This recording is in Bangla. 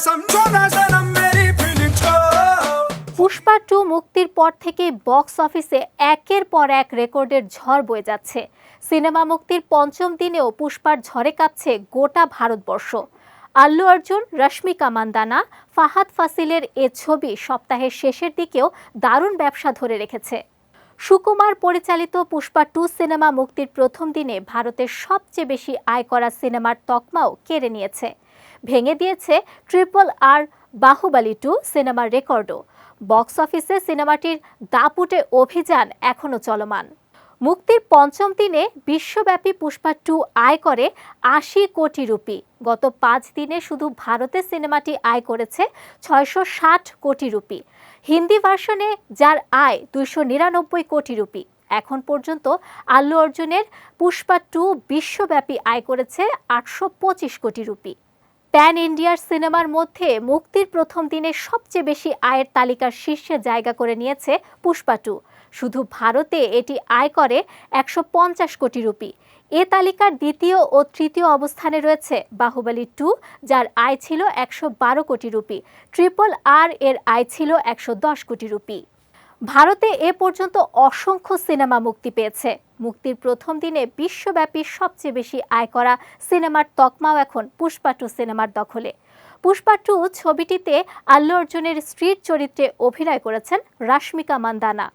समझो ना सनम मेरी फीलिंग्स को পুষ্পা টু মুক্তির পর থেকে বক্স অফিসে একের পর এক রেকর্ডের ঝড় বয়ে যাচ্ছে সিনেমা মুক্তির পঞ্চম দিনেও পুষ্পার ঝড়ে কাঁপছে গোটা ভারতবর্ষ আল্লু অর্জুন রশ্মিকা মান্দানা ফাহাদ ফাসিলের এ ছবি সপ্তাহের শেষের দিকেও দারুণ ব্যবসা ধরে রেখেছে সুকুমার পরিচালিত পুষ্পা টু সিনেমা মুক্তির প্রথম দিনে ভারতের সবচেয়ে বেশি আয় করা সিনেমার তকমাও কেড়ে নিয়েছে ভেঙে দিয়েছে ট্রিপল আর বাহুবালি টু সিনেমার রেকর্ডও। বক্স অফিসে সিনেমাটির দাপুটে অভিযান এখনও চলমান। মুক্তির পঞ্চম দিনে বিশ্বব্যাপী পুষ্পা টু আয় করে আশি কোটি রুপি। গত পাঁচ দিনে শুধু ভারতে সিনেমাটি আয় করেছে ছয়শো ষাট কোটি রুপি। হিন্দি ভার্সনে যার আয় দুইশো নিরানব্বই কোটি রুপি। এখন পর্যন্ত আল্লু অর্জুনের পুষ্পা টু বিশ্বব্যাপী আয় করেছে আটশো পঁচিশ কোটি রুপি। প্যান ইন্ডিয়ার সিনেমার মধ্যে মুক্তির প্রথম দিনে সবচেয়ে বেশি আয়ের তালিকার শীর্ষে জায়গা করে নিয়েছে পুষ্পা টু। শুধু ভারতে এটি আয় করে একশো পঞ্চাশ কোটি রুপি। এ তালিকার দ্বিতীয় ও তৃতীয় অবস্থানে রয়েছে বাহুবলী টু, যার আয় ছিল একশো বারো কোটি রুপি। ট্রিপল আর এর আয় ছিল একশো দশ কোটি রুপি। ভারতে এ পর্যন্ত অসংখ্য সিনেমা মুক্তি পেয়েছে। মুক্তির প্রথম দিনে বিশ্বব্যাপী সবচেয়ে বেশি আয় করা সিনেমার তকমাও এখন পুষ্পা টু সিনেমার দখলে। পুষ্পা টু ছবিটিতে আল্লু অর্জুনের স্ত্রীর চরিত্রে অভিনয় করেছেন রাশ্মিকা মান্দানা।